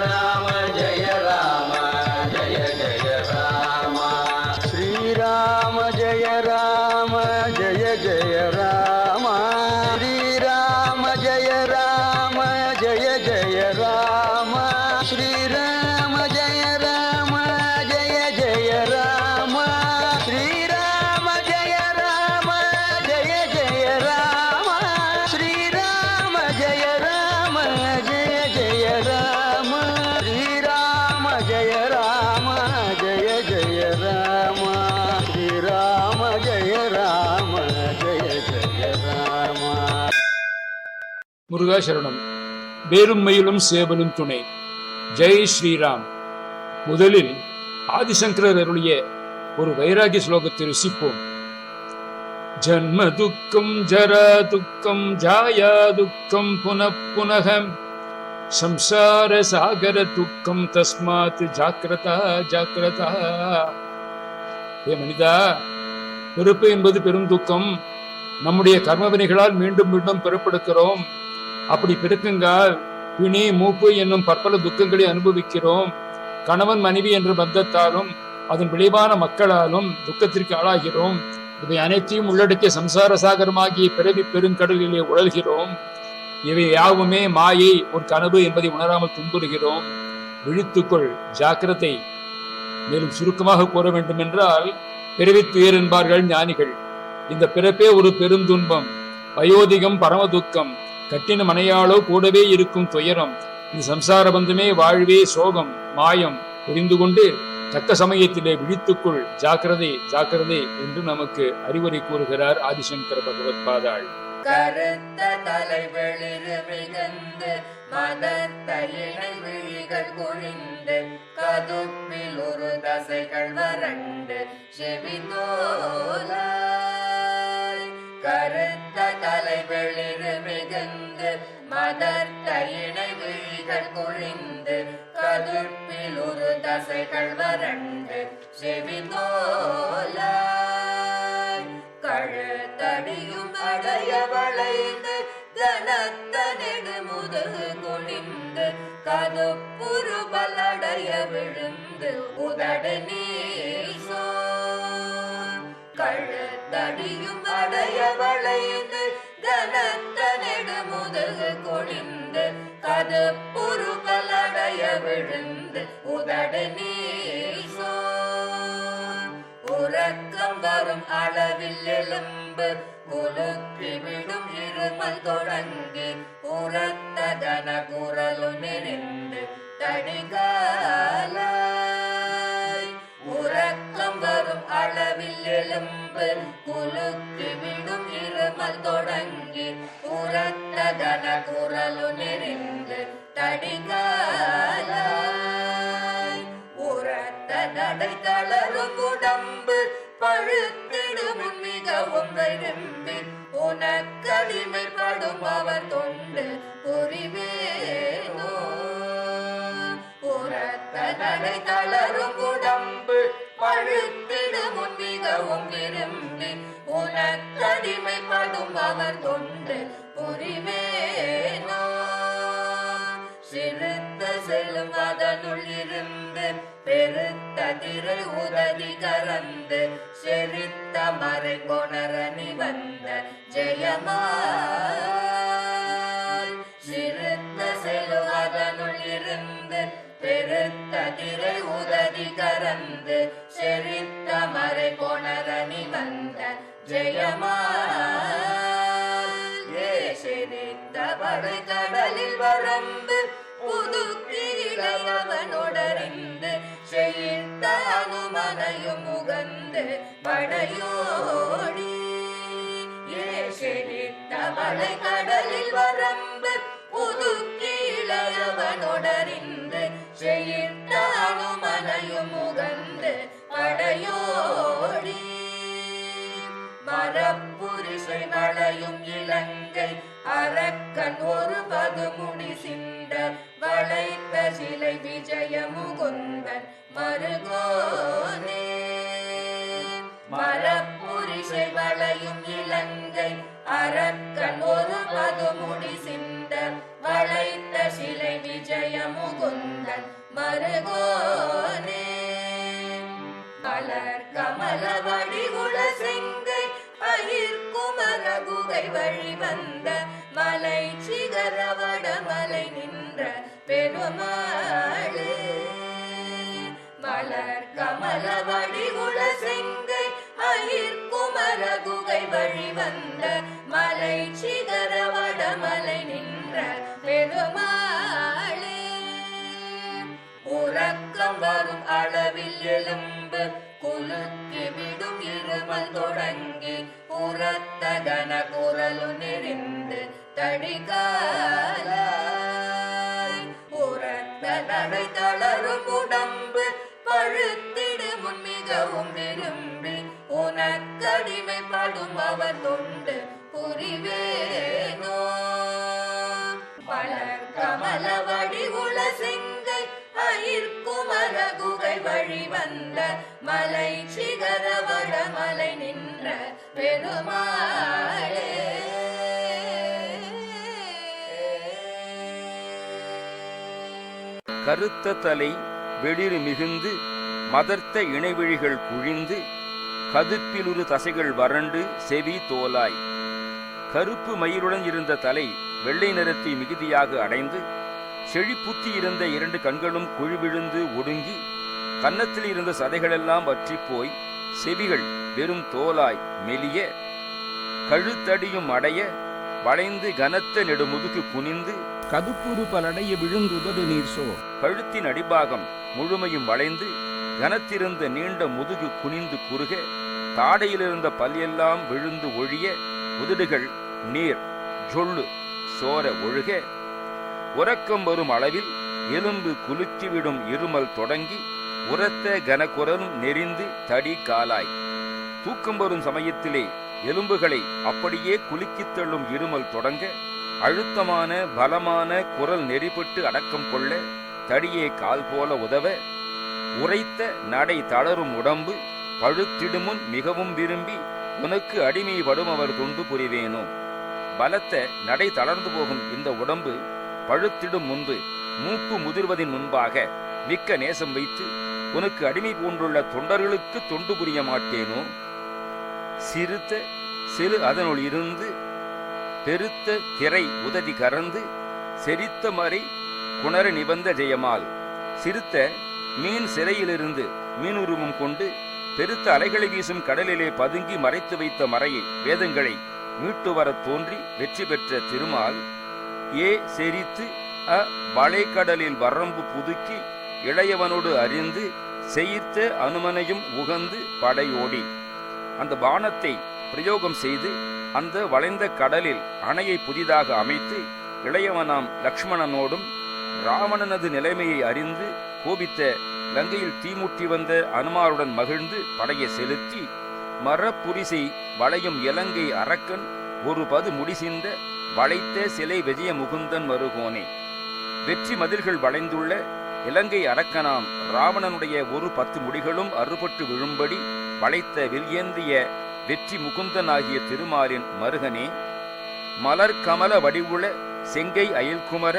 Yeah. சரணம். வேலும் மயிலும் சேவலும் துணை. ஜெய் ஸ்ரீராம். முதலில் ஆதிசங்கரர் அருளிய ஒரு வைராகி ஸ்லோகத்தை ருசிப்போம். ஜன்ம துக்கம் ஜரா துக்கம் ஜாயா துக்கம் புனః புனக சம்சார சாகர துக்கம் தஸ்மாத் ஜாக்கிரதா ஜாக்கிரதா. ஏ மனிதா பிறப்பு என்பது பெரும் துக்கம். நம்முடைய கர்மவினைகளால் மீண்டும் மீண்டும் பிறப்பெடுக்கிறோம் அப்படி பிறக்குங்கால் பிணி மூப்பு என்னும் பற்பல துக்கங்களை அனுபவிக்கிறோம். கணவன் மனைவி என்ற பந்தத்தாலும் அதன் விளைவான மக்களாலும் துக்கத்திற்கு ஆளாகிறோம். இவை அனைத்தையும் உள்ளடக்கிய சம்சார சாகரமாகிய பிறவி பெருங்கடலிலே உழல்கிறோம். இவை யாவுமே மாயை ஒரு கனவு என்பதை உணராமல் துன்புறுகிறோம். விழித்துக்கொள் ஜாக்கிரதை. மேலும் சுருக்கமாக கூற வேண்டும் என்றால் பிறவி துயர் என்பார்கள் ஞானிகள். இந்த பிறப்பே ஒரு பெருந்துன்பம் வயோதிகம் பரம துக்கம் கட்டின மனையாளோ கூடவே இருக்கும் துயரம். இந்த சம்சார பந்தமே வாழ்வே சோகம் மாயம். புரிந்து கொண்டு தக்க சமயத்திலே விழித்துக்குள். ஜாக்கிரதை ஜாக்கிரதை என்று நமக்கு அறிவுரை கூறுகிறார் ஆதிசங்கர பகவத் பாதாள். கருத்த தலைவெளிரு மிகுந்து மதத்த இணை விழிகள் குழிந்து கதுப்பில் ஒரு தசைகள் வறண்டு செவிதோல கருத்த தலைவெளிரு மதத்த இணை விழிகள் குழிந்து கதுப்பில் ஒரு தசைகள் வறண்டு செவிதோல கழுத்தடியும் அடைய வளைந்து கனத்த நெடுமுதுகு குனிந்து கதுப்புரு பலடைய விழுந்து உதடு நீசோ கழுத்தடியும் அடைய வளைந்து கனத்த நெடுமுதுகு கொழிந்து கதுப்புரு பலடைய விழுந்து உதடு நீசோ உறக்கம் வரும் அளவில் எலும்பு குலுக்கி விடும் இருமல் தொடங்கி உரத்ததன குரலு நெறிந்து தடிகாலா அளவில் எலும்பு குலுக்கி விடும் இருமல் தொடங்கி உரத்த கன குரலு நெறிந்து தடிகால உரத்த நடை தளரும் உடம்பு பழுத்திடும் மிகவும் விரும்பி உனக்கடிமைப்படும் அவர் தொண்டு புரிவேனோ? உரத்த நடை தளரும் உனக்கடிமைப்படும் அவர் தொன்று புரிவேனோ? சிறுத்த செல்லும் அதனுள் இருந்து பெருத்த திரு உதவி கறந்து செரித்த மறை கொணரணி வந்த ஜெயமா? சிறுத்த செல்லும் அதனுள் இருந்து பெருத்த திரை உதவி கறந்து செரித்த மறை கொணரணி வந்த ஜெயமா? Hare அரக்கன் ஒரு பதுமுடி சிந்த வளைத்த சிலை விஜய முகுந்தன் மருகோனே மரப்புரிசை வளையும் இலங்கை அரக்கன் ஒரு பதுமுடி சிந்த வளைத்த சிலை விஜய முகுந்தன் மருகோனே மலர் கமல வடிகுல செங்கை பயிர் குமர குகை வழி மலை சிகர வடமலை நின்ற பெருமாளே. மலர் கமல வடிகுல செங்கை அயிர் குமர குகை வழி வந்த மலை சிகர வடமலை நின்ற பெருமாளே. உறக்கம் வரும் அளவில் எலும்பு குலுக்கி விடும் இருமல் தொடங்கி உரத்த கன குரலு நெறிந்து தடிகாலாய் உரத்த நடை தளரும் உடம்பு பழுத்திடு முன் மிகவும் விரும்பி. உனக்கடிமைப்படும் அவர் தொண்டு புரிவேனோ? பலர் கமல வடிகுல சிங்கை அயிர்குமர குகை வழி வந்த மலை சிகர வடமலை நின்ற பெருமாளே. கருத்த தலை வெளிர் மிகுந்து மதர்த்த இணைவிழிகள் குழிந்து கதுப்பிலுரு தசைகள் வறண்டு செவி தோலாய். கருப்பு மயிருடன் இருந்த தலை வெள்ளை நிறத்தை மிகுதியாக அடைந்து செழிப்புத்தி இருந்த இரண்டு கண்களும் குழிவிழுந்து ஒடுங்கி கன்னத்தில் இருந்த சதைகளெல்லாம் வற்றிப் போய் செவிகள் வெறும் தோலாய் மெலிய கழுத்தடியும் அடைய வளைந்து கனத்த நெடுமுதுக்கு குனிந்து கதுப்புறு பலடைய விழுந்துதடு நீர் சோ கழுத்தின் அடிபாகம் முழுமையும் வளைந்து கனத்திருந்த நீண்ட முதுகு குனிந்து குறுக தாடையிலிருந்த பல்லெல்லாம் விழுந்து ஒழிய உதடுகள் நீர் ஜொள்ளு சோர ஒழுக. உறக்கம் வரும் அளவில் எலும்பு குலுக்கிவிடும் இருமல் தொடங்கி உரத்த கனக்குரலும் நெறிந்து தடி காலாய். தூக்கம் வரும் சமயத்திலே எலும்புகளை அப்படியே குலுக்கித் தள்ளும் இருமல் தொடங்க அழுத்தமான பலமான குரல் நெறிப்பட்டு அடக்கம் கொள்ள தடியே கால் போல உதவ உரைத்த நடை தளரும் உடம்பு பழுத்திடுமுன் மிகவும் விரும்பி உனக்கு அடிமைப்படும் அவர் தொண்டு புரிவேனோ? பலத்த நடை தளர்ந்து போகும் இந்த உடம்பு பழுத்திடும் முன்பு மூப்பு முதிர்வதின் முன்பாக மிக்க நேசம் வைத்து உனக்கு அடிமை போன்றுள்ள தொண்டர்களுக்கு தொண்டு புரிய மாட்டேனோ? சிறுத்த சிறு அதனுள் இருந்து பெருத்த திரை உதவி கறந்து செரித்த மறை குணர நிபந்த ஜெயமால். சிறுத்த மீன் சிறையிலிருந்து மீனுருவம் கொண்டு பெருத்த அலைகளை வீசும் கடலிலே பதுங்கி மறைத்து வைத்த மறையை வேதங்களை மீட்டு வரத் தோன்றி வெற்றி பெற்ற திருமால் ஏ செரித்து அ வளைக்கடலில் வரம்பு புதுக்கி இளையவனோடு அறிந்து செய்த அனுமனையும் உகந்து படையோடி. அந்த பானத்தை பிரயோகம் செய்து அந்த வளைந்த கடலில் அணையை புதிதாக அமைத்து இளையவனாம் லக்ஷ்மணனோடும் ராவணனது நிலைமையை அறிந்து கோபித்த லங்கையில் தீமுட்டி வந்த அனுமாருடன் மகிழ்ந்து படையை செலுத்தி மரப்புரிசை வளையும் இலங்கை அரக்கன் ஒரு பது முடிசிந்த வளைத்த சிலை விஜய முகுந்தன் வருகோனே வெற்றி மதில்கள் வளைந்துள்ள இலங்கை அரக்கனாம் ராவணனுடைய ஒரு பத்து முடிகளும் அறுபட்டு விழும்படி வளைத்த வில்யேந்திய வெற்றி முகுந்தனாகிய திருமாலின் மருகனே மலர் கமல வடிவுள செங்கை அயல்குமர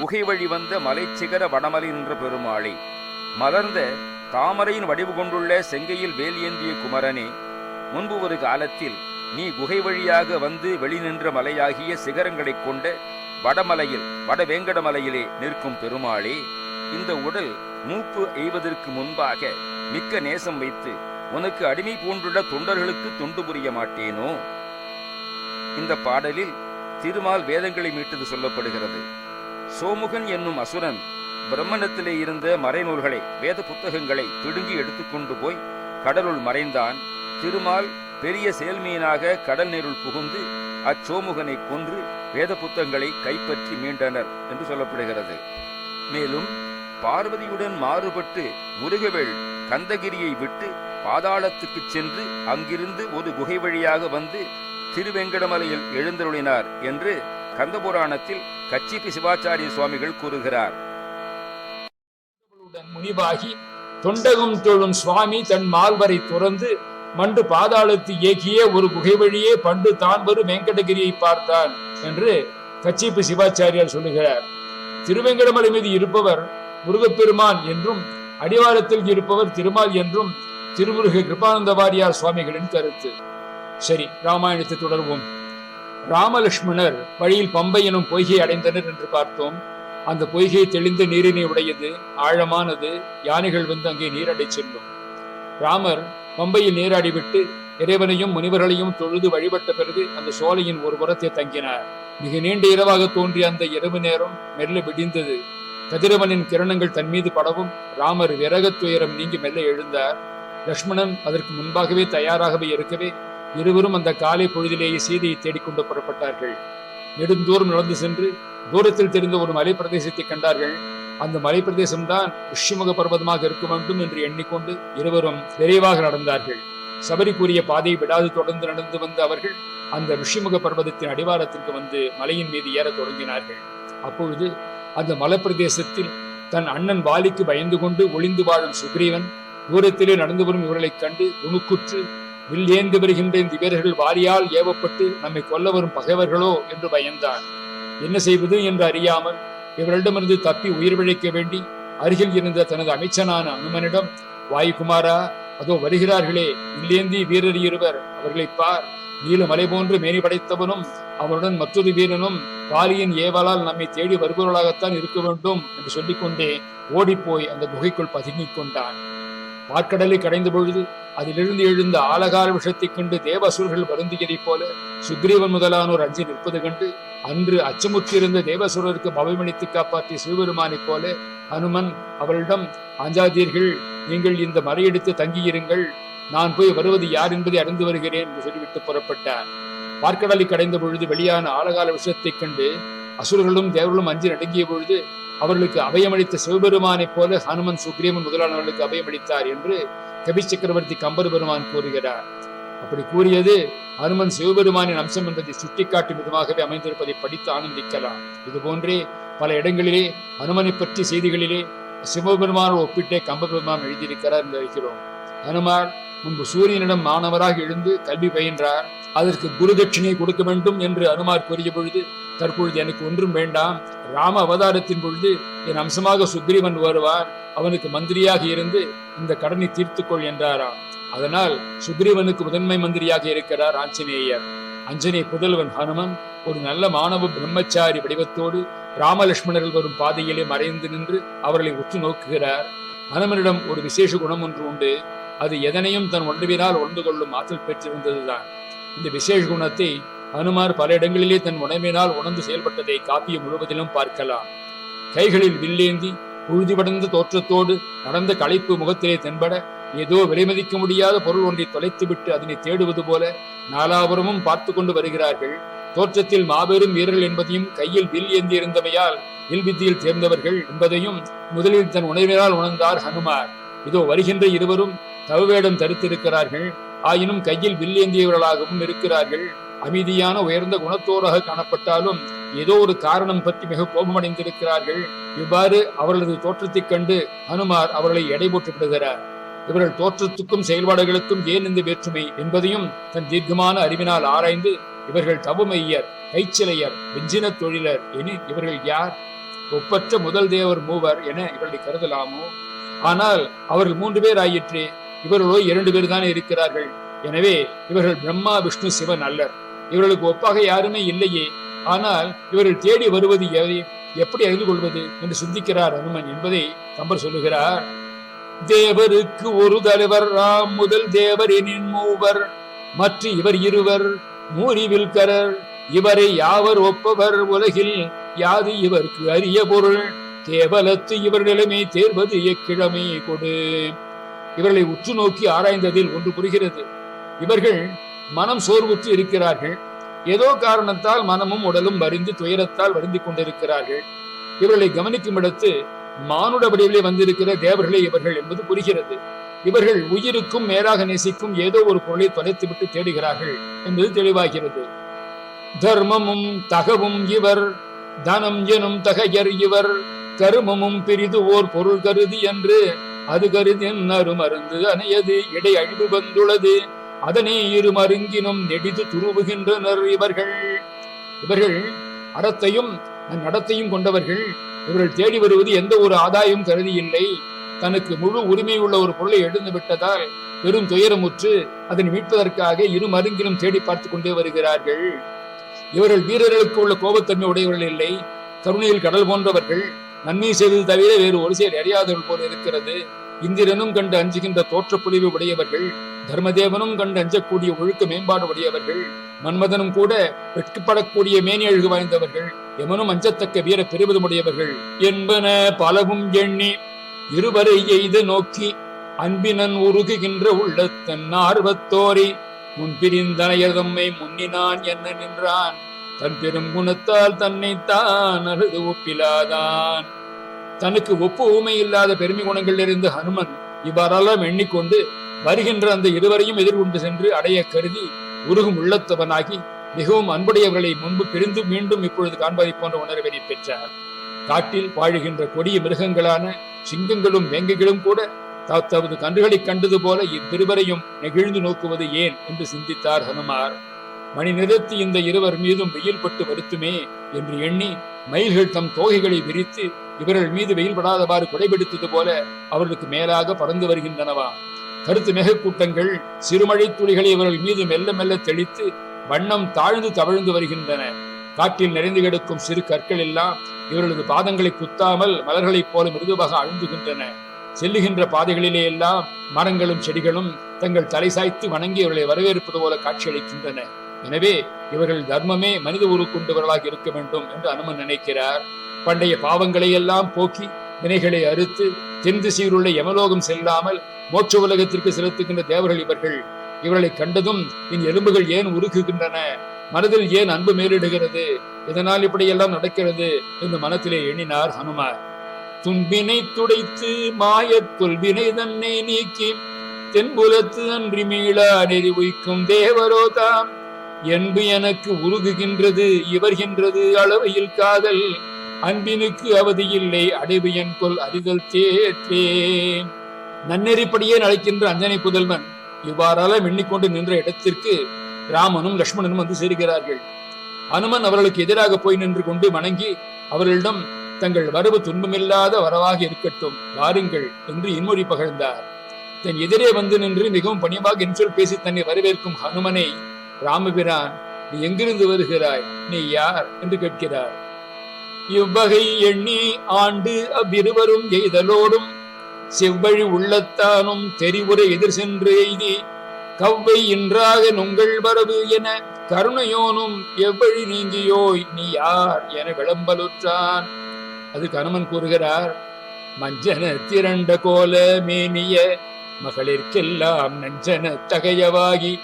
உகை வழி வந்த மலைச்சிகர வடமலை நின்ற பெருமாளே மலர்ந்த தாமரையின் வடிவு கொண்டுள்ள செங்கையில் வேல் ஏந்திய குமரனே முன்பு ஒரு காலத்தில் நீ குகை வழியாக வந்து வெளி நின்ற மலையாகிய சிகரங்களைக் கொண்ட வடமலையில் வடவேங்கடமலையிலே நிற்கும் பெருமாளே இந்த உடல் மூப்பு எய்வதற்கு முன்பாக மிக்க நேசம் வைத்து உனக்கு அடிமை போன்றுள்ள தொண்டர்களுக்கு தொண்டு புரிய மாட்டேனோ? இந்த பாடலில் திருமால் வேதங்களை மீட்டது சொல்லப்படுகிறது. சோமுகன் என்னும் அசுரன் பிரம்மணத்திலே இருந்த மறைநூல்களை வேத புத்தகங்களை பிடுங்கி எடுத்துக்கொண்டு போய் கடலுள் மறைந்தான். திருமால் பெரிய செயல்மீனாக கடல் நீருள் புகுந்து அச்சோமுகனை கொன்று வேத புத்தகங்களை கைப்பற்றி மீண்டனர் என்று சொல்லப்படுகிறது. மேலும் பார்வதியுடன் மாறுபட்டு முருகவேள் கந்தகிரியை விட்டு பாதாளத்துக்கு சென்று அங்கிருந்து ஒரு குகை வழியாக வந்து திருவெங்கடமலையில் எழுந்தருளினார் என்று கந்தபுராணத்தில் கச்சிப்பி சிவாச்சாரிய சுவாமிகள் கூறுகிறார். முனிவாகி தொண்டகம் தொழும் சுவாமி தன் மால்வரை துறந்து மண்டு பாதாளத்து இயக்கிய ஒரு குகை வழியே பண்டு தான் வரும் வெங்கடகிரியை பார்த்தான் என்று கச்சிப்பு சிவாச்சாரியார் சொல்லுகிறார். திருவெங்கடமலை மீது இருப்பவர் முருகப்பெருமான் என்றும் அடிவாரத்தில் இருப்பவர் திருமால் என்றும் திருமுருக கிருபானந்த வாரியார் சுவாமிகளின் கருத்து. சரி ராமாயணத்தை தொடர்வோம். ராமலட்சுமணர் வழியில் பம்பை எனும் பொய்கை அடைந்தனர் என்று பார்த்தோம். அந்த பொய்கை தெளிந்த நீரினை உடையது ஆழமானது யானைகள் வந்து அங்கே நீராடி செல்லும் ராமர் பம்பையில் நீராடிவிட்டு இறைவனையும் முனிவர்களையும் தொழுது வழிபட்ட பிறகு அந்த சோலையின் ஒரு புறத்தை தங்கினார். மிக நீண்ட இரவாக தோன்றிய அந்த இரவு நேரம் மெல்ல விடிந்தது. கதிரவனின் கிரணங்கள் தன் மீது படவும் ராமர் விரகத் துயரம் நீங்கி மெல்ல எழுந்தார். லக்ஷ்மணன் அதற்கு முன்பாகவே தயாராகவே இருக்கவே இருவரும் அந்த காலை பொழுதிலேயே சீதையை தேடிக்கொண்டு புறப்பட்டார்கள். நெடுந்தூரம் நடந்து சென்று தூரத்தில் தெரிந்த ஒரு மலை பிரதேசத்தை கண்டார்கள். அந்த மலை பிரதேசம்தான் ரிஷிமுக பர்வதமாக இருக்க வேண்டும் என்று எண்ணிக்கொண்டு இருவரும் விரைவாக நடந்தார்கள். சபரி கூறிய பாதையை விடாது தொடர்ந்து நடந்து வந்த அவர்கள் அந்த ரிஷிமுக பர்வதத்தின் அடிவாரத்திற்கு வந்து மலையின் மீது ஏற தொடங்கினார்கள். அப்பொழுது அந்த மலைப்பிரதேசத்தில் தன் அண்ணன் வாலிக்கு பயந்து கொண்டு ஒளிந்து வாழும் சுக்ரீவன் தூரத்திலே நடந்து வரும் இவர்களைக் கண்டு துணுக்குற்று வில்லேந்து வருகின்ற இந்த வீரர்கள் வாரியால் ஏவப்பட்டு நம்மை கொல்ல வரும் பகைவர்களோ? என்று பயந்தான் என்ன செய்வது? என்று அறியாமல் இவரிடமிருந்து தப்பி உயிர் பிழைக்க வேண்டி அருகில் இருந்த தனது அமைச்சனான அனுமனிடம் வாயுகுமாரா அதோ வருகிறார்களே இல்லேந்தி வீரர் இருவர் அவர்களை பார் நீலமலை போன்று மேனி படைத்தவனும் அவருடன் மற்றொரு வீரனும் காளியின் ஏவலால் நம்மை தேடி வருபவர்களாகத்தான் இருக்க வேண்டும் என்று சொல்லிக்கொண்டே ஓடிப்போய் அந்த குகைக்குள் பதுங்கிக் கொண்டான் பார்க்கடலை கடைந்த பொழுது அதிலிருந்து எழுந்த ஆலகால விஷத்தைக் கண்டு தேவசுரர்கள் வருந்தியதைப் போல சுக்ரீவன் முதலானோர் அஞ்சி நிற்பது கண்டு அன்று அச்சமுற்றிருந்த தேவசுரருக்கு பவமணித்து காப்பாற்றிய சிவபெருமானைப் போல ஹனுமன் அவளிடம் அஞ்சாதீர்கள் நீங்கள் இந்த மறையெடுத்து தங்கியிருங்கள். நான் போய் வருவது யார் என்பதை அறிந்து வருகிறேன் என்று சொல்லிவிட்டு புறப்பட்டார். பார்க்கடலை கடைந்த பொழுது வெளியான ஆழகால விஷயத்தைக் கண்டு அசுரர்களும் தேவர்களும் அஞ்சி நடுங்கிய பொழுது அவர்களுக்கு அபயமளித்த சிவபெருமானைப் போல ஹனுமன் சுக்ரீவன் முதலானவர்களுக்கு அபயமளித்தார் என்று கபி சக்கரவர்த்தி கம்பர் பெருமான் கூறுகிறார். அப்படி கூறியது ஹனுமன் சிவபெருமானின் அம்சம் என்பதை சுட்டிக்காட்டும் விதமாகவே அமைந்திருப்பதை படித்து ஆனந்திக்கலாம். இது போன்றே பல இடங்களிலே ஹனுமனை பற்றி செய்திகளிலே சிவபெருமான ஒப்பிட்டே கம்பபெருமான் எழுதியிருக்கிறார் என்று அறிகிறோம். ஹனுமான் முன்பு சூரியனிடம் மாணவராக எழுந்து கல்வி பயின்றார். அதற்கு குரு தட்சிணை கொடுக்க வேண்டும் என்று அனுமார் கூறிய பொழுது தற்பொழுது எனக்கு ஒன்றும் வேண்டாம். ராம அவதாரத்தின் பொழுது என் அம்சமாக சுக்ரீவன் வருவார். அவனுக்கு மந்திரியாக இருந்து இந்த கடனை தீர்த்துக்கொள் என்றாராம். அதனால் சுக்ரீவனுக்கு முதன்மை மந்திரியாக இருக்கிறார் ஆஞ்சநேயர். அஞ்சனே புதல்வன் ஹனுமன் ஒரு நல்ல மாணவ பிரம்மச்சாரி வடிவத்தோடு ராமலட்சுமணர்கள் வரும் பாதையிலே மறைந்து நின்று அவர்களை உற்று நோக்குகிறார் ஹனுமனிடம் ஒரு விசேஷ குணம் ஒன்று உண்டு. அது எதனையும் தன் உணர்வினால் உணர்ந்து கொள்ளும் ஆற்றல் பெற்றிருந்ததுதான். இந்த விசேஷ குணத்தை அனுமார் பல இடங்களிலே தன் உணர்வினால் உணர்ந்து செயல்பட்டதை காப்பியம் முழுவதிலும் பார்க்கலாம். கைகளில் வில்லேந்தி உறுதிபடைந்த தோற்றத்தோடு நடந்த களைப்பு முகத்திலே தென்பட ஏதோ விலைமதிக்க முடியாத பொருள் ஒன்றை தொலைத்துவிட்டு அதனை தேடுவது போல நாலாபுரமும் பார்த்து கொண்டு வருகிறார்கள். தோற்றத்தில் மாபெரும் வீரர்கள் என்பதையும் கையில் வில் ஏந்தி இருந்தமையால் வில் வித்தியில் தேர்ந்தவர்கள் என்பதையும் முதலில் தன் உணர்வினால் உணர்ந்தார் ஹனுமார். இதோ வருகின்ற இருவரும் தவவேடம் தரித்திருக்கிறார்கள். ஆயினும் கையில் வில்லேந்தியவர்களாகவும் இருக்கிறார்கள். அமைதியான உயர்ந்த குணத்தோராக காணப்பட்டாலும் ஏதோ ஒரு காரணம் பற்றி மிக கோபமடைந்திருக்கிறார்கள். இவ்வாறு அவர்களது தோற்றத்தைக் கண்டு ஹனுமார் அவர்களை எடை போட்டு விடுகிறார். இவர்கள் தோற்றத்துக்கும் செயல்பாடுகளுக்கும் ஏன் இந்த வேற்றுமை என்பதையும் தன் தீர்க்கமான அறிவினால் ஆராய்ந்து இவர்கள் தவமையர் கைச்சிலையர் வெஞ்சின தொழிலர் என இவர்கள் யார்? ஒப்பற்ற முதல் தேவர் மூவர் என இவர்களை கருதலாமோ? ஆனால் அவர்கள் மூன்று பேர் ஆயிற்றே இவர்களோ இரண்டு பேர் தான் இருக்கிறார்கள். எனவே இவர்கள் பிரம்மா விஷ்ணு சிவன் அல்லர். இவர்களுக்கு ஒப்பாக யாருமே இல்லையே. ஆனால் இவர்கள் தேடி வருவது எப்படி அறிந்து கொள்வது என்று சிந்திக்கிறார் அனுமன் என்பதை கம்பர் சொல்லுகிறார். தேவருக்கு ஒரு தலைவர் ராம் முதல் தேவர் எனின் மூவர். மற்ற இவர் இருவர் மூரிவில்கரர் இவரை யாவர் ஒப்பவர்? உலகில் யாது இவருக்கு அரிய பொருள்? கேவலத்து இவர் நிலைமை தேர்வது எக்கிழமை கொடு. இவர்களை உற்று நோக்கி ஆராய்ந்ததில் ஒன்று புரிகிறது. இவர்கள் மனம் சோர்வுற்று இருக்கிறார்கள். ஏதோ காரணத்தால் மனமும் உடலும் வரிந்து துயரத்தால் வருந்திக் கொண்டிருக்கிறார்கள். இவர்களை கவனிக்கும் இடத்து மானுட வடிவிலே வந்திருக்கிற தேவர்களே இவர்கள் என்பது புரிகிறது. இவர்கள் உயிருக்கும் மேலாக நேசிக்கும் ஏதோ ஒரு பொருளை தொலைத்துவிட்டு தேடுகிறார்கள் என்பது தெளிவாகிறது. தர்மமும் தகவும் இவர் தனம் எனும் தகையர் இவர் கருமமும் பிரிது ஓர் பொருள் கருதி என்று அது கருதி அருமருந்து அணையது இடை அழிவு வந்துள்ளது அதனை இரு மருங்கினும் நெடிது துருவுகின்றனர் இவர்கள். இவர்கள் அறத்தையும் நடத்தையும் கொண்டவர்கள். இவர்கள் தேடி வருவது எந்த ஒரு ஆதாயம் கருதி இல்லை தனக்கு முழு உரிமையுள்ள ஒரு பொருளை எழுந்து விட்டதால் பெரும் துயரமுற்று அதனை மீட்பதற்காக இரு மருங்கிலும் தேடி பார்த்து கொண்டே வருகிறார்கள். இவர்கள் வீரர்களுக்கு உள்ள கோபத்தன்மை உடையவர்கள் இல்லை. கருணையில் கடல் போன்றவர்கள். நன்மை செய்தது தவிர வேறு ஒரு செயல் அறியாதவர்கள் போல இருக்கிறது. இந்திரனும் கண்டு அஞ்சுகின்ற தோற்றப்புலிவு உடையவர்கள் தர்மதேவனும் கண்டு அஞ்சக்கூடிய ஒழுக்க மேம்பாடு உடையவர்கள் மன்மதனும் கூட வெட்கப்படக்கூடிய மேனி அழகு வாய்ந்தவர்கள் எவனும் அஞ்சத்தக்க வீர பெருமிதமுடையவர்கள் என்பன பலவும் எண்ணி இருவரை எய்த நோக்கி அன்பினன் உருகுகின்ற உள்ளத்தன் ஆர்வத்தோரி முன்பிரிந்தனையதம்மை முன்னினான் என்ன நின்றான்? தன் பெரும் குணத்தால் தன்னைத்தான் அழுது ஒப்பிலாதான். தனக்கு ஒப்பு ஊமை இல்லாத பெருமை குணங்களில் இருந்த ஹனுமன் இவ்வாறெல்லாம் எண்ணிக்கொண்டு வருகின்ற அந்த இருவரையும் எதிர்கொண்டு சென்று அடைய கருதி உருகும் உள்ளத்தவனாகி மிகவும் அன்புடையவர்களை முன்பு பிரிந்து மீண்டும் இப்பொழுது காண்பதை போன்ற உணர்வினை பெற்றார். காட்டில் வாழுகின்ற கொடிய மிருகங்களான சிங்கங்களும் வேங்கைகளும் கூட தத்தவது கன்றுகளை கன்றுகளைக் கண்டது போல இத்திருவரையும் நெகிழ்ந்து நோக்குவது ஏன் என்று சிந்தித்தார் ஹனுமார். மணி நிறுத்தி இந்த இருவர் மீதும் வெயில் பட்டு வருத்துமே என்று எண்ணி மயில்கள் தம் தோகைகளை விரித்து இவர்கள் மீது வெயில் படாதவாறு குடைபிடித்தது போல அவர்களுக்கு மேலாக பறந்து வருகின்றனவா? கருத்து மேகக்கூட்டங்கள் சிறுமழை துளிகளை இவர்கள் மீது மெல்ல மெல்ல தெளித்து வண்ணம் தாழ்ந்து தவழ்ந்து வருகின்றன. காட்டில் நிறைந்து கிடக்கும் சிறு கற்கள் எல்லாம் இவர்களது பாதங்களை குத்தாமல் மலர்களைப் போல மிருதுவாக அழுந்துகின்றன. செல்லுகின்ற பாதைகளிலே எல்லாம் மரங்களும் செடிகளும் தங்கள் தலை சாய்த்து வணங்கி இவர்களை வரவேற்பது போல காட்சியளிக்கின்றன. எனவே இவர்கள் தர்மமே மனித உருக்குண்டவர்களாக இருக்க வேண்டும் என்று அனுமன் நினைக்கிறார். பண்டைய பாவங்களை எல்லாம் போக்கி வினைகளை அறுத்து தென் திசையில் உள்ள யமலோகம் செல்லாமல் மோட்ச உலகத்திற்கு செலுத்துகின்ற தேவர்கள் இவர்கள். இவர்களை கண்டதும் என் எலும்புகள் ஏன் உருகுகின்றன? மனதில் ஏன் அன்பு மேலிடுகிறது? இதனால் இப்படியெல்லாம் நடக்கிறது என்று மனத்திலே எண்ணினார் ஹனுமார். துன்பினை துடைத்து மாயத் தொல்வினை தன்னை நீக்கி தென்புலத்து அன்றி மீளா நெறி உய்க்கும் தேவரோ தாம் என்பு எனக்கு உருகுகின்றது இவர்கின்றது அளவையில் காதல். அன்பினுக்கு அவதி இல்லை அடைவு என் கொல் அறிதல் தேற்றேன் நன்னெறிப்படியே நடக்கின்ற அஞ்சனை புதல்வன் இவ்வாறால எண்ணிக்கொண்டு நின்ற இடத்திற்கு ராமனும் லட்சுமணனும் வந்து சேர்கிறார்கள். அனுமன் அவர்களுக்கு எதிராக போய் நின்று கொண்டு வணங்கி அவர்களிடம் தங்கள் வரவு துன்பமில்லாத வரவாக இருக்கட்டும் வாருங்கள் என்று இன்மொழி பகழ்ந்தார் தன் எதிரே வந்து நின்று மிகவும் பணிவாக இன்சொல் பேசி தன்னை வரவேற்கும் ஹனுமனை ராமபிரான் நீ எங்கிருந்து வருகிறாய்? நீ யார்? என்று கேட்கிறார். இவ்வகை எண்ணி ஆண்டு அவ்விருவரும் எய்தலோடும் செவ்வழி உள்ளத்தானும் தெரிவுரை எதிர் சென்று எய்தி கவ்வை இன்றாக நுங்கள் வரவு என கருணையோனும் எவ்வழி நீங்கியோய் நீ யார்? என விளம்பலுற்றான். அதுக்கு அனுமன் கூறுகிறார் மஞ்சன திரண்ட கோல மேனிய மகளிர்க்கெல்லாம் நஞ்சன தகையவாகி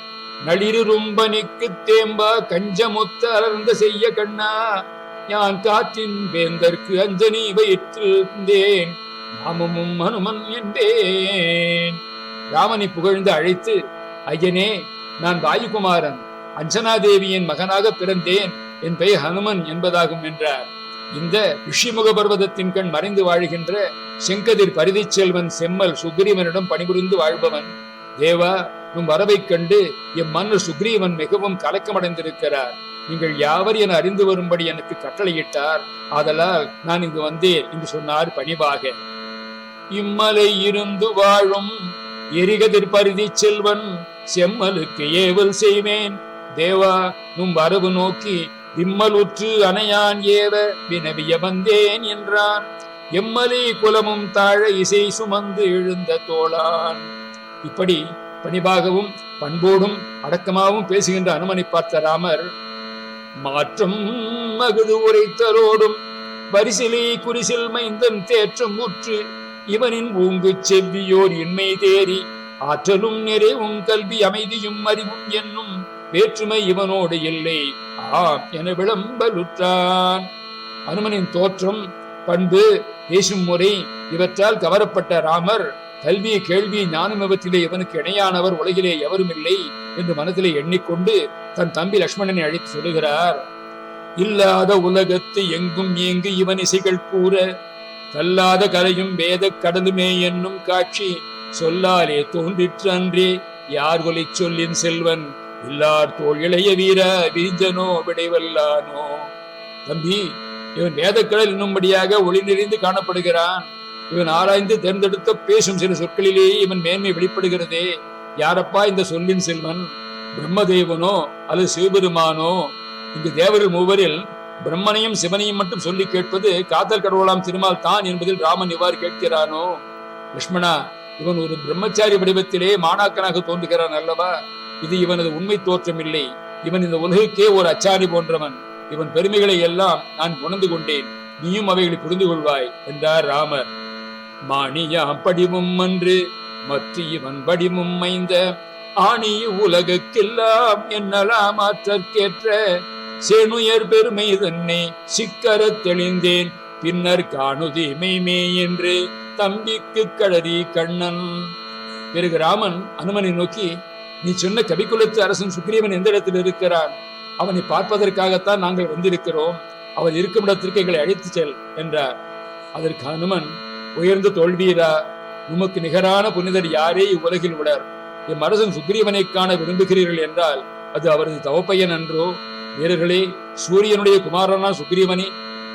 நளிரும்பனிக்கு தேம்பா கஞ்சமொத்த அலர்ந்த செய்ய கண்ணா. யான் காற்றின் வேந்தற்கு அஞ்சனி வயிற்றிருந்தேன் நாமமும் ஹனுமன் என்பேன் ராமனை புகழ்ந்து அழைத்து ஐயனே நான் வாயுகுமாரன். அஞ்சனாதேவியின் மகனாக பிறந்தேன். என் பெயர் ஹனுமன் என்பதாகும் என்றார். இந்த ரிஷிமுக பர்வதத்தின் கண் மறைந்து வாழ்கின்ற செங்கதிர் பரிதி செல்வன் செம்மல் சுக்ரீவனிடம் பணிபுரிந்து வாழ்பவன். தேவா உம் வரவைக் கண்டு எம் மன்னர் சுக்ரீவன் மிகவும் கலக்கமடைந்திருக்கிறார். நீங்கள் யாவர் என அறிந்து வரும்படி எனக்கு கட்டளையிட்டார். ஆதலால் நான் இங்கு வந்தேன் என்று சொன்னார் பணிவாக. இம்மலை இருந்து வாழும் எரிகதிர் பருதி செல்வன் செம்மலுக்கு ஏவல் செய்வேன். தேவா நும் வரவு நோக்கி விம்மலுற்று அணையான் ஏவ வினவிய வந்தேன் என்றான். எம்மலை குலமும் தாழ இசை சுமந்து எழுந்த தோளான் இப்படி பணிவாகவும் பண்போடும் அடக்கமாகவும் பேசுகின்ற அனுமனை பார்த்த ராமர் மாற்றம் மகுது உரைத்தலோடும் பரிசிலை குறிசில் மைந்தன் தேற்றம் முற்று இவனின் ஊங்கு செவ்வியோர் இன்மை தேறி ஆற்றலும் நிறைவும் கல்வி அமைதியும் அறிவும் என்னும் வேற்றுமை இவனோடு இல்லை. ஆம் என விளம்பலுற்றான். அனுமனின் தோற்றம் பண்பு பேசும் முறை இவற்றால் கவரப்பட்ட ராமர் கல்வி கேள்வி ஞானம் விபத்திலே இவனுக்கு இணையானவர் உலகிலே எவரும் இல்லை என்று மனதிலே எண்ணிக்கொண்டு தன் தம்பி லக்ஷ்மணனை அழைத்து சொல்லுகிறார். இல்லாத உலகத்து எங்கும் இயங்கு இவன் இசைகள் கூற கல்லாத கலையும் வேத கடலுமே என்னும் காட்சி சொல்லாலே தோன்றிற்று அன்றே. யார் கொலை சொல்லின் செல்வன்? இல்லார் தோல் இளைய வீர விரிஞ்சனோ விடைவல்லானோ. தம்பி இவன் வேதக்கடல் இன்னும்படியாக ஒளி நிறைந்து காணப்படுகிறான். இவன் ஆராய்ந்து தேர்ந்தெடுத்த பேசும் சில சொற்களிலேயே இவன் மேன்மை வெளிப்படுகிறதே. யாரப்பா இந்த சொல்லின் செல்வன்? பிரம்மதேவனோ அல்லது சிவபெருமானோ? இங்கு தேவர்கள் மூவரில் பிரம்மனையும் சிவனையும் மட்டும் சொல்லி கேட்பது காதல் கடவுளாம் திருமால் தான் என்பதில் ராமன் இவ்வாறு கேட்கிறானோ? லட்சுமணா இவன் ஒரு பிரம்மச்சாரி வடிவத்திலே மாணாக்கனாக தோன்றுகிறான் அல்லவா? இது இவனது உண்மை தோற்றம் இல்லை இவன் இந்த உலகுக்கே ஒரு அச்சாரி போன்றவன். இவன் பெருமைகளை எல்லாம் நான் உணர்ந்து கொண்டேன். நீயும் அவைகளை புரிந்து கொள்வாய் என்றார் ராமர். மாணியாம் படிவும் அன்று மற்ற இவன் படிமும் மைந்த ஆணி உலகுக்கெல்லாம் என்னலாம் ஆற்றற்கேற்ற சேனுயர் பெருமை தன்னை சிக்கர தெளிந்தேன் பின்னர் காணுதி மெய்மே என்று தம்பிக்கு கழறி கண்ணன். பிறகு ராமன் அனுமனை நோக்கி நீ சொன்ன கவிக்குலத்து அரசன் சுக்ரீவன் எந்த இடத்தில் இருக்கிறான்? அவனை பார்ப்பதற்காகத்தான் நாங்கள் வந்திருக்கிறோம். அவர் இருக்கும் இடத்திற்கு எங்களை அழைத்துச் செல் என்றார். அதற்கு அனுமன் உயர்ந்த தோல்வியரா உமக்கு நிகரான புனிதர் யாரே இவ்வுலகில் உடர் எம் அரசன் சுக்ரீவனை காண விரும்புகிறீர்கள் என்றால் அது அவரது தவப்பையன் அன்றோ? வீரர்களே சூரியனுடைய குமாரனா சுக்ரீவனை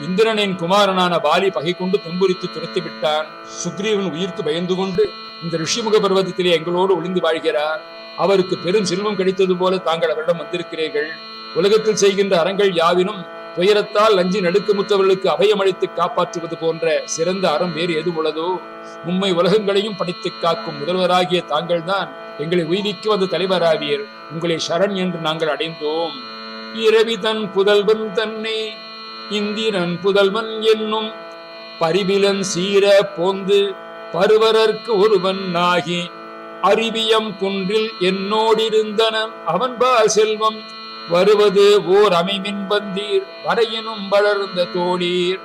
இந்திரனின் குமாரனான பாலி பகை கொண்டு துன்புரித்து துரத்தி விட்டான். சுக்ரீவன் உயிர்த்து பயந்து கொண்டு இந்த ரிஷிமுக பர்வதத்திலே எங்களோடு ஒளிந்து வாழ்கிறார். அவருக்கு பெரும் செல்வம் கிடைத்தது போல தாங்கள் அவரிடம் வந்திருக்கிறீர்கள். உலகத்தில் செய்கின்ற அறங்கள் யாவினும் துயரத்தால் நஞ்சி நடுக்கமுற்றவர்களுக்கு அபயமளித்து காப்பாற்றுவது போன்ற சிறந்த அறம் வேறு எது உள்ளதோ உண்மை உலகங்களையும் படித்து காக்கும் முதல்வராகிய தாங்கள்தான் எங்களை உயிரிக்கு வந்த தலைவராவீர். உங்களை சரண் என்று நாங்கள் அடைந்தோம். இரவி தன் புதல்வன் தன்னை இந்திரன் புதல்வன் என்னும் பரிபிலன் சீர போந்து பருவரற்கு ஒருவன் ஆகி அறிவியம் குன்றில் என்னோடிருந்தன அவன்பால் செல்வம். வருவது ஓர் அமைமின் பந்தீர் வரையினும் வளர்ந்த தோழீர்.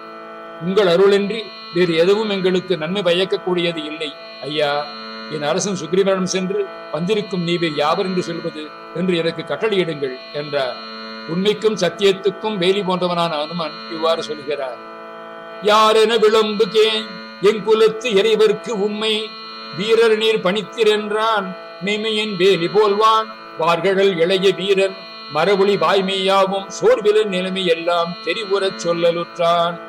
உங்கள் அருளின்றி வேறு எதுவும் எங்களுக்கு நன்மை பயக்கக்கூடியது இல்லை. ஐயா என் அரசன் சுக்ரீவனிடம் சென்று வந்திருக்கும் நீவே யாவர் என்று சொல்வது? என்று எனக்கு கட்டளையிடுங்கள் என்றார். உண்மைக்கும் சத்தியத்துக்கும் வேலி போன்றவனான அனுமன் இவ்வாறு சொல்கிறார். யாரென விளம்புகேன்? என் குலத்து இறைவர்க்கு உண்மை வீரர் நீர் பணித்திரென்றான் மெய்மையின் வேலி போல்வான். வார்கழல் இளைய வீரன் மரபொழி வாய்மையாவும் சோர்விலன் நிலைமை எல்லாம் தெரிவுறச் சொல்லலுற்றான்.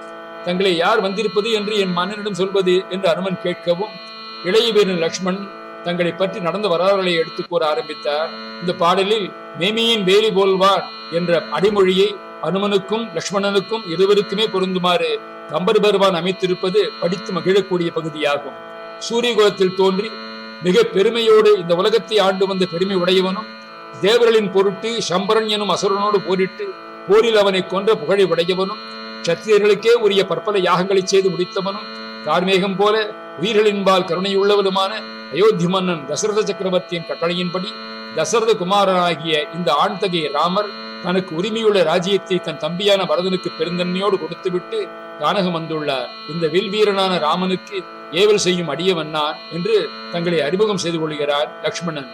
தங்களை யார் வந்திருப்பது என்று என் மன்னனிடம் சொல்வது என்று அனுமன் கேட்கவும் இளைய வீரன் லக்ஷ்மண் தங்களை பற்றி நடந்த வரலாறுகளை எடுத்துக் கூற ஆரம்பித்தார். இந்த பாடலில் மேமியின் வேலி போல்வார் என்ற அடிமொழியை அனுமனுக்கும் லக்ஷ்மணனுக்கும் இருவருக்குமே பொருந்துமாறு கம்பர் பருவான் அமைத்திருப்பது படித்து மகிழக்கூடிய பகுதியாகும். சூரியகுலத்தில் தோன்றி மிக பெருமையோடு இந்த உலகத்தை ஆண்டு வந்த பெருமை உடையவனும் தேவர்களின் பொருட்டு சம்பரன் எனும் அசுரனோடு போரிட்டு போரில் அவனை கொன்ற புகழை உடையவனும் சத்திரியர்களுக்கே உரிய பற்பல யாகங்களை செய்து முடித்தவனும் கார்மேகம் போல உயிர்களின்பால் கருணையுள்ளவனுமான அயோத்தி மன்னன் தசரத சக்கரவர்த்தியின் கட்டளையின்படி தசரத குமாரனாகிய இந்த ஆண்தகை ராமர் தனக்கு உரிமையுள்ள ராஜ்யத்தை தன் தம்பியான பரதனுக்கு பெருந்தன்மையோடு கொடுத்துவிட்டு கானகம் வந்துள்ளார். இந்த வில் வீரனான ராமனுக்கு ஏவல் செய்யும் அடியவன் நான் என்று தங்களை அறிமுகம் செய்து கொள்கிறார் லக்ஷ்மணன்.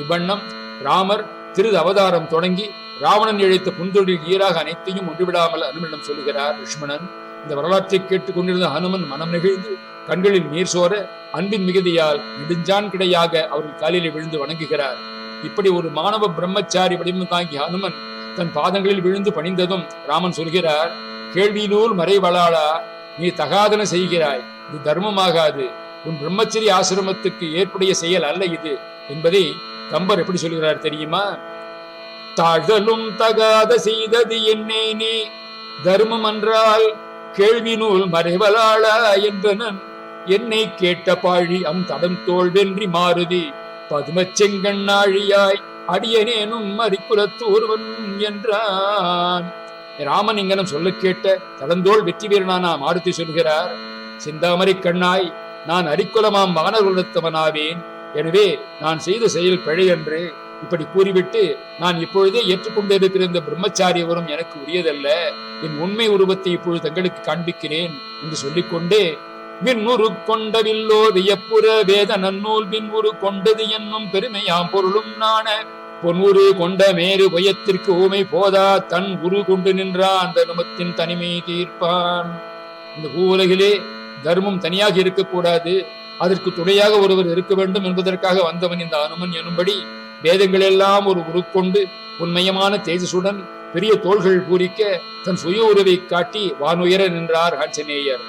இவ்வண்ணம் ராமர் திரு அவதாரம் தொடங்கி ராவணன் இழைத்த புந்தொழில் ஈராக அனைத்தையும் ஒன்றுவிடாமல் அனுமனிடம் சொல்லுகிறார் லட்சுமணன் இந்த வரலாற்றை கேட்டுக் கொண்டிருந்த ஹனுமன் மனம் நெகிழ்ந்து கண்களில் நீர் சோர அன்பின் மிகுதியால் நெடுஞ்சான் கிடையாக அவர்கள் காலிலே விழுந்து வணங்குகிறார். இப்படி ஒரு மாணவ பிரம்மச்சாரி வடிவம் தாங்கிய ஹனுமன் தன் பாதங்களில் விழுந்து பணிந்ததும் ராமன் சொல்கிறார் கேள்வியிலூர் மறைவளாளா நீ தகாதன செய்கிறாய். இது தர்மமாகாது. உன் பிரம்மச்சரி ஆசிரமத்துக்கு ஏற்புடைய செயல் அல்ல இது. என்பதை கம்பர் எப்படி சொல்கிறார் தெரியுமா? தாழ்தலும் தகாத செய்தது என்னே நீ. தர்மம் என்றால் கேள்வி நூல் மறைவலாளா என்றனன் என்னை கேட்ட பாழி அம் தடம் தோல்வென்றி மாறுதி. பதுமச்செங்கண்ணாழியாய் செங்கண்ணாழியாய் அடியனேனும் மறிக்குலத்து ஒருவன் என்றான். ராமன் இங்கனம் சொல்ல கேட்ட தடந்தோல் வெற்றி வீரனானா மாருதி சொல்கிறார் சிந்தாமரை கண்ணாய் நான் அரிக்குலமாம் வானகுலத்தவனாவேன் எனவே நான் செய்த செயல் பிழை என்று இப்படி கூறிவிட்டு நான் இப்பொழுதே ஏற்றுக்கொண்டிருக்கிற இந்த பிரம்மச்சாரியவரும் எனக்கு உரியதல்ல. என் உண்மை உருவத்தை இப்பொழுது தங்களுக்கு காண்பிக்கிறேன் என்று சொல்லிக்கொண்டே மின்னுரு கொண்டவில்லோ வியப்புற வேத நன்னூல் மின்வுரு கொண்டது என்னும் பெருமையாம் பொருளும் நாண. பொன்னுரு கொண்ட மேறு உயத்திற்கு ஊமை போதா தன் உரு கொண்டு நின்றான் தர்மத்தின் தனிமை தீர்ப்பான். இந்த பூவுலகிலே தர்மம் தனியாக இருக்கக்கூடாது. அதற்கு துணையாக ஒருவர் இருக்க வேண்டும் என்பதற்காக வந்தவன் இந்த அனுமன் எனும்படி வேதங்கள் எல்லாம் ஒரு உருக்கொண்டு உண்மையமான தேஜசுடன் பெரிய தோள்கள் பூரிக்க தன் சுய உறவை காட்டி வானுயர நின்றார் ஆஞ்சநேயர்.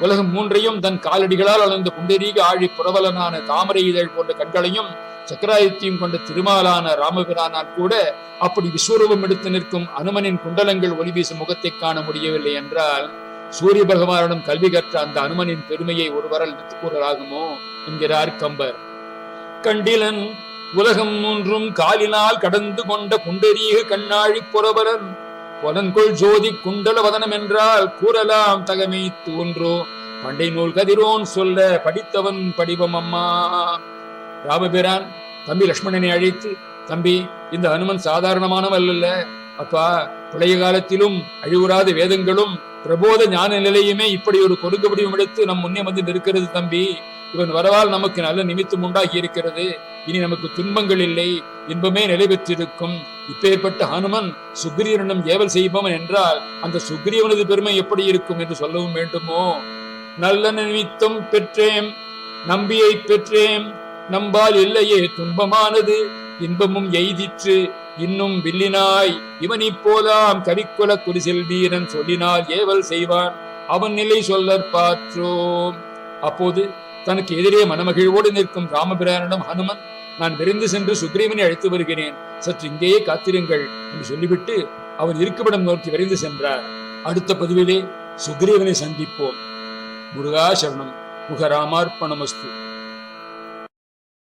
உலகம் மூன்றையும் தன் காலடிகளால் அளந்த புண்டரீக ஆழி புரவலனான தாமரை இதழ் போன்ற கண்களையும் சக்கராயுத்தியும் கொண்ட திருமாலான ராமபிரானால் கூட அப்படி விஸ்வரூபம் எடுத்து நிற்கும் அனுமனின் குண்டலங்கள் ஒளி வீசும் முகத்தை காண முடியவில்லை என்றால் சூரிய பகவானிடம் கல்வி கற்ற அந்த அனுமனின் பெருமையை ஒருவரால் எடுத்துக் கூறலாகுமோ? என்கிறார் கம்பர். கண்டிலன் உலகம் மூன்றும் காலினால் கடந்து கொண்ட குண்டரீக கண்ணாழி புறவரன் புலன்கொள் ஜோதி குண்டல வதனம் என்றால் கூறலாம் தகமை தோன்றோ? பண்டை நூல் கதிரோன் சொல்ல படித்தவன் படிவம் அம்மா. ராமபிரான் தம்பி லக்ஷ்மணனை அழைத்து தம்பி இந்த அனுமன் சாதாரணமானவன் அல்ல. அப்பா பழைய காலத்திலும் அழிவுறாத வேதங்களும் பிரபோத ஞான நிலையுமே இப்படி ஒரு கொடுக்க வடிவம் எடுத்து நம் முன்னே வந்து நிற்கிறது தம்பி. இவன் வரவால் நமக்கு நல்ல நிமித்தம் உண்டாகி இருக்கிறது. இனி நமக்கு துன்பங்கள் இல்லை. இன்பமே நிலை பெற்றிருக்கும். இப்பேற்பட்ட ஹனுமன் சுக்ரீவனிடம் ஏவல் செய்பவன் என்றால் அந்த சுக்ரீவனது பெருமை எப்படி இருக்கும் என்று சொல்லவும் வேண்டுமோ? நல்ல நிமித்தம் பெற்றேன். நம்பியை பெற்றேன். நம்பால் இல்லையே துன்பமானது. இன்பமும் எய்திற்று. இன்னும் வில்லினாய். இவன் இப்போதாம் கவிக்குல குடிசில் வீரன் சொல்லினால் ஏவல் செய்வான். அவன் நிலை சொல்லற் பாற்றோம். அப்போது தனக்கு எதிரே மனமகிழ்வோடு நிற்கும் ராமபிரானிடம் ஹனுமன் நான் விரைந்து சென்று சுக்ரீவனை அழைத்து வருகிறேன். சற்று இங்கேயே காத்திருங்கள் என்று சொல்லிவிட்டு அவன் இருக்குமிடம் நோக்கி விரைந்து சென்றார். அடுத்த பதிவிலே சுக்ரீவனை சந்திப்போம். முருகா சரணம் முகராமார்ப்பணமஸ்து.